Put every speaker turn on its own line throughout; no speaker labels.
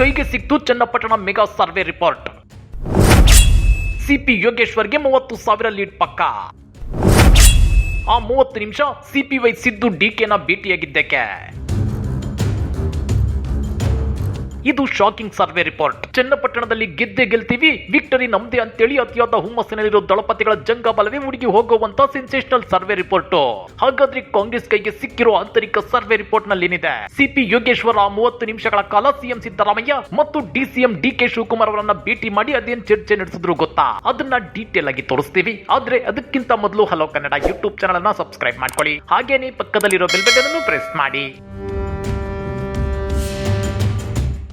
ಕೈಗೆ ಸಿಕ್ತು Channapatna mega survey report. CP ಯೋಗೇಶ್ವರ್ಗೆ ಮೂವತ್ತು ಸಾವಿರ ಲೀಡ್ ಪಕ್ಕ. ಆ ಮೂವತ್ತು ನಿಮಿಷ ಸಿಪಿವೈ ಸಿದ್ದು ಡಿಕೆನ ಭೇಟಿಯಾಗಿದ್ದಕ್ಕೆ. ಇದು ಶಾಕಿಂಗ್ ಸರ್ವೆ ರಿಪೋರ್ಟ್ ಚನ್ನಪಟ್ಟಣದಲ್ಲಿ ಗೆದ್ದೆ ಗೆಲ್ತೀವಿ ವಿಕ್ಟರಿ ನಮ್ದೇ ಅಂತೇಳಿ ಅತಿಯಾದ ಹುಮ್ಮಸ್ಸಿನಲ್ಲಿರೋ ದಳಪತಿಗಳ ಜಂಗಬಲವೇ ಹುಡುಗಿ ಹೋಗುವಂತ ಸೆನ್ಸೇಷನಲ್ ಸರ್ವೆ ರಿಪೋರ್ಟ್ ಹಾಗಾದ್ರೆ ಕಾಂಗ್ರೆಸ್ ಕೈಗೆ ಸಿಕ್ಕಿರೋ ಆಂತರಿಕ ಸರ್ವೆ ರಿಪೋರ್ಟ್ನಲ್ಲಿ ಏನಿದೆ ಸಿಪಿ ಯೋಗೇಶ್ವರ ಮೂವತ್ತು ನಿಮಿಷಗಳ ಕಾಲ ಸಿಎಂ ಸಿದ್ದರಾಮಯ್ಯ ಮತ್ತು ಡಿಸಿಎಂ ಡಿ ಕೆ ಶಿವಕುಮಾರ್ ಅವರನ್ನ ಭೇಟಿ ಮಾಡಿ ಅದೇನ್ ಚರ್ಚೆ ನಡೆಸಿದ್ರು ಗೊತ್ತಾ? ಅದನ್ನ ಡೀಟೇಲ್ ಆಗಿ ತೋರಿಸ್ತೀವಿ. ಆದ್ರೆ ಅದಕ್ಕಿಂತ ಮೊದಲು ಹಲೋ ಕನ್ನಡ ಯೂಟ್ಯೂಬ್ ಚಾನಲ್ ಅನ್ನ ಸಬ್ಸ್ಕ್ರೈಬ್ ಮಾಡ್ಕೊಳ್ಳಿ. ಹಾಗೇನೆ ಪಕ್ಕದಲ್ಲಿರೋ ಬೆಲ್ ಬಟನ್ ಅನ್ನು ಪ್ರೆಸ್ ಮಾಡಿ.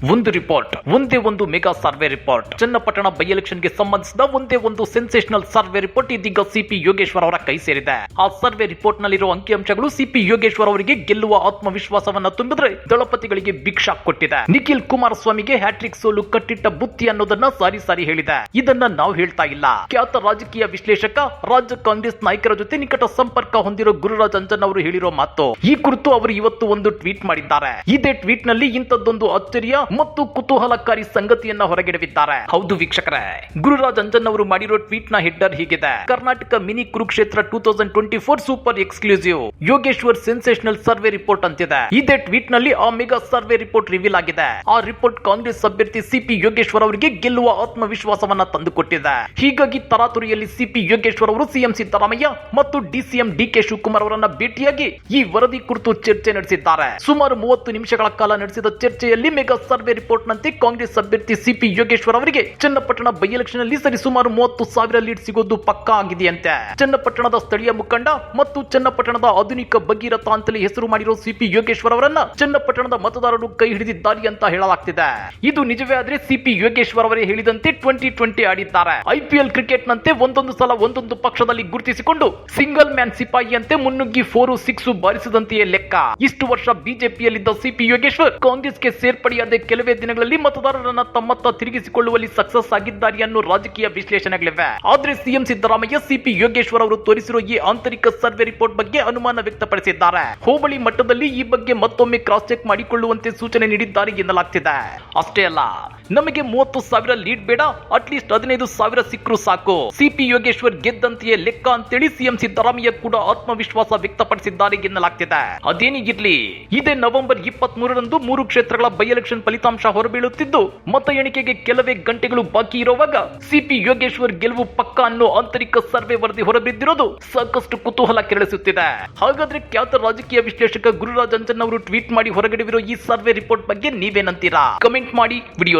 ಒಂದು ರಿಪೋರ್ಟ್ ಒಂದೇ ಒಂದು mega survey report Channapatna by ಎಲೆಕ್ಷನ್ಗೆ ಸಂಬಂಧಿಸಿದ ಒಂದೇ ಒಂದು ಸೆನ್ಸೇಷನಲ್ ಸರ್ವೆ ರಿಪೋರ್ಟ್ ಇದೀಗ ಸಿಪಿ ಯೋಗೇಶ್ವರ್ ಅವರ ಕೈ ಸೇರಿದೆ. ಆ ಸರ್ವೆ ರಿಪೋರ್ಟ್ ನಲ್ಲಿರುವ ಅಂಕಿಅಂಶಗಳು ಸಿಪಿ ಯೋಗೇಶ್ವರ್ ಅವರಿಗೆ ಗೆಲ್ಲುವ ಆತ್ಮವಿಶ್ವಾಸವನ್ನ ತುಂಬಿದ್ರೆ ದಳಪತಿಗಳಿಗೆ ಭಿಕ್ಷಾ ಕೊಟ್ಟಿದೆ. ನಿಖಿಲ್ ಕುಮಾರಸ್ವಾಮಿಗೆ ಹ್ಯಾಟ್ರಿಕ್ ಸೋಲು ಕಟ್ಟಿಟ್ಟ ಬುತ್ತಿ ಅನ್ನೋದನ್ನ ಸಾರಿ ಸಾರಿ ಹೇಳಿದೆ. ಇದನ್ನ ನಾವು ಹೇಳ್ತಾ ಇಲ್ಲ. ಖ್ಯಾತ ರಾಜಕೀಯ ವಿಶ್ಲೇಷಕ, ರಾಜ್ಯ ಕಾಂಗ್ರೆಸ್ ನಾಯಕರ ಜೊತೆ ನಿಕಟ ಸಂಪರ್ಕ ಹೊಂದಿರೋ ಗುರುರಾಜ್ ಅಂಜನ್ ಅವರು ಹೇಳಿರೋ ಮಾತು. ಈ ಕುರಿತು ಅವರು ಇವತ್ತು ಒಂದು ಟ್ವೀಟ್ ಮಾಡಿದ್ದಾರೆ. ಇದೇ ಟ್ವೀಟ್ನಲ್ಲಿ ಇಂಥದ್ದೊಂದು ಅಚ್ಚರಿಯ ಮತ್ತು ಕುತೂಹಲಕಾರಿ ಸಂಗತಿಯನ್ನ ಹೊರಗೆಡವಿದ್ದಾರೆ. ಹೌದು ವೀಕ್ಷಕರೇ, ಗುರುರಾಜ್ ಅಂಜನ್ ಅವರು ಮಾಡಿರೋ ಟ್ವೀಟ್ನ ಹೆಡ್ಡರ್ ಹೀಗಿದೆ. Karnataka mini Kurukshetra two thousand twenty four super exclusive Yogeshwar sensational survey report ಅಂತಿದೆ. ಇದೇ ಟ್ವೀಟ್ನಲ್ಲಿ ಆ ಮೆಗಾ ಸರ್ವೆ ರಿಪೋರ್ಟ್ ರಿವೀಲ್ ಆಗಿದೆ. ಆ ರಿಪೋರ್ಟ್ ಕಾಂಗ್ರೆಸ್ ಅಭ್ಯರ್ಥಿ ಸಿಪಿ ಯೋಗೇಶ್ವರ್ ಅವರಿಗೆ ಗೆಲ್ಲುವ ಆತ್ಮವಿಶ್ವಾಸವನ್ನ ತಂದುಕೊಟ್ಟಿದೆ. ಹೀಗಾಗಿ ತರಾತುರಿಯಲ್ಲಿ ಸಿಪಿ ಯೋಗೇಶ್ವರ್ ಅವರು ಸಿಎಂ ಸಿದ್ದರಾಮಯ್ಯ ಮತ್ತು ಡಿಸಿಎಂ ಡಿ ಕೆ ಶಿವಕುಮಾರ್ ಅವರನ್ನ ಭೇಟಿಯಾಗಿ ಈ ವರದಿ ಕುರಿತು ಚರ್ಚೆ ನಡೆಸಿದ್ದಾರೆ. ಸುಮಾರು ಮೂವತ್ತು ನಿಮಿಷಗಳ ಕಾಲ ನಡೆಸಿದ ಚರ್ಚೆಯಲ್ಲಿ ಮೆಗಾ ಸರ್ವೆ ರಿಪೋರ್ಟ್ ನಂತೆ ಕಾಂಗ್ರೆಸ್ ಅಭ್ಯರ್ಥಿ ಸಿಪಿ ಯೋಗೇಶ್ವರ್ ಅವರಿಗೆ ಚನ್ನಪಟ್ಟಣ ಬೈ ಎಲೆಕ್ಷನ್ ಅಲ್ಲಿ ಸರಿ ಸುಮಾರು ಮೂವತ್ತು ಸಾವಿರ ಲೀಡ್ ಸಿಗೋದು ಪಕ್ಕಾ ಆಗಿದೆಯಂತೆ. ಚನ್ನಪಟ್ಟಣದ ಸ್ಥಳೀಯ ಮುಖಂಡ ಮತ್ತು ಚನ್ನಪಟ್ಟಣದ ಆಧುನಿಕ ಭಗೀರಥ ಅಂತಲೇ ಹೆಸರು ಮಾಡಿರೋ ಸಿಪಿ ಯೋಗೇಶ್ವರ್ ಅವರನ್ನ ಚನ್ನಪಟ್ಟಣದ ಮತದಾರರು ಕೈ ಹಿಡಿದಿದ್ದಾರೆ ಅಂತ ಹೇಳಲಾಗ್ತಿದೆ. ಇದು ನಿಜವೇ ಆದ್ರೆ ಸಿಪಿ ಯೋಗೇಶ್ವರ್ ಅವರೇ ಹೇಳಿದಂತೆ ಟ್ವೆಂಟಿ ಟ್ವೆಂಟಿ ಆಡಿದ್ದಾರೆ. ಐಪಿಎಲ್ ಕ್ರಿಕೆಟ್ ನಂತೆ ಒಂದೊಂದು ಸಲ ಒಂದೊಂದು ಪಕ್ಷದಲ್ಲಿ ಗುರುತಿಸಿಕೊಂಡು ಸಿಂಗಲ್ ಮ್ಯಾನ್ ಸಿಪಾಯಿಯಂತೆ ಮುನ್ನುಗ್ಗಿ ಫೋರು ಸಿಕ್ಸ್ ಬಾರಿಸಿದಂತೆಯೇ ಲೆಕ್ಕ. ಇಷ್ಟು ವರ್ಷ ಬಿಜೆಪಿಯಲ್ಲಿದ್ದ ಸಿಪಿ ಯೋಗೇಶ್ವರ್ ಕಾಂಗ್ರೆಸ್ಗೆ ಸೇರ್ಪಡೆಯಾದ ಕೆಲವೇ ದಿನಗಳಲ್ಲಿ ಮತದಾರರನ್ನ ತಮ್ಮತ್ತ ತಿರುಗಿಸಿಕೊಳ್ಳುವಲ್ಲಿ ಸಕ್ಸಸ್ ಆಗಿದ್ದಾರೆ ಅನ್ನೋ ರಾಜಕೀಯ ವಿಶ್ಲೇಷಣೆಗಳಿವೆ. ಆದ್ರೆ ಸಿಎಂ ಸಿದ್ದರಾಮಯ್ಯ, ಸಿಪಿ ಯೋಗೇಶ್ವರ್ ಅವರು ತೋರಿಸಿರೋ ಈ ಆಂತರಿಕ ಸರ್ವೆ ರಿಪೋರ್ಟ್ ಬಗ್ಗೆ ಅನುಮಾನ ವ್ಯಕ್ತಪಡಿಸಿದ್ದಾರೆ. ಹೋಬಳಿ ಮಟ್ಟದಲ್ಲಿ ಈ ಬಗ್ಗೆ ಮತ್ತೊಮ್ಮೆ ಕ್ರಾಸ್ ಚೆಕ್ ಮಾಡಿಕೊಳ್ಳುವಂತೆ ಸೂಚನೆ ನೀಡಿದ್ದಾರೆ ಎನ್ನಲಾಗ್ತಿದೆ. ಅಷ್ಟೇ ಅಲ್ಲ ನಮಗೆ ಮೂವತ್ತು ಸಾವಿರ ಲೀಡ್ ಬೇಡ ಅಟ್ಲೀಸ್ಟ್ ಹದಿನೈದು ಸಾವಿರ ಸಿಕ್ಕರು ಸಾಕು. ಸಿಪಿ ಯೋಗೇಶ್ವರ್ ಗೆದ್ದಂತೆಯೇ ಲೆಕ್ಕ ಅಂತೇಳಿ ಸಿಎಂ ಸಿದ್ದರಾಮಯ್ಯ ಕೂಡ ಆತ್ಮವಿಶ್ವಾಸ ವ್ಯಕ್ತಪಡಿಸಿದ್ದಾರೆ ಎನ್ನಲಾಗ್ತಿದೆ. ಅದೇನೇ ಇರ್ಲಿ? ಇದೇ ನವೆಂಬರ್ ಇಪ್ಪತ್ತ್ ಮೂರರಂದು ಮೂರು ಕ್ಷೇತ್ರಗಳ ಬೈ ಎಲೆಕ್ಷನ್ ಫಲಿತಾಂಶ ಹೊರಬೀಳುತ್ತಿದ್ದು, ಮತ ಎಣಿಕೆಗೆ ಕೆಲವೇ ಗಂಟೆಗಳು ಬಾಕಿ ಇರುವಾಗ ಸಿಪಿ ಯೋಗೇಶ್ವರ್ ಗೆಲುವು ಪಕ್ಕ ಅನ್ನೋ ಆಂತರಿಕ ಸರ್ವೆ ವರದಿ ಹೊರಬಿದ್ದಿರೋದು ಸಾಕಷ್ಟು ಕುತೂಹಲ ಕೆರಳಿಸುತ್ತಿದೆ. ಹಾಗಾದ್ರೆ ಖ್ಯಾತ ರಾಜಕೀಯ ವಿಶ್ಲೇಷಕ ಗುರುರಾಜ್ ಅಂಜನ್ ಅವರು ಟ್ವೀಟ್ ಮಾಡಿ ಹೊರಗಡೆವಿರೋ ಈ ಸರ್ವೆ ರಿಪೋರ್ಟ್ ಬಗ್ಗೆ ನೀವೇನಂತೀರಾ? ಕಮೆಂಟ್ ಮಾಡಿ, ವಿಡಿಯೋ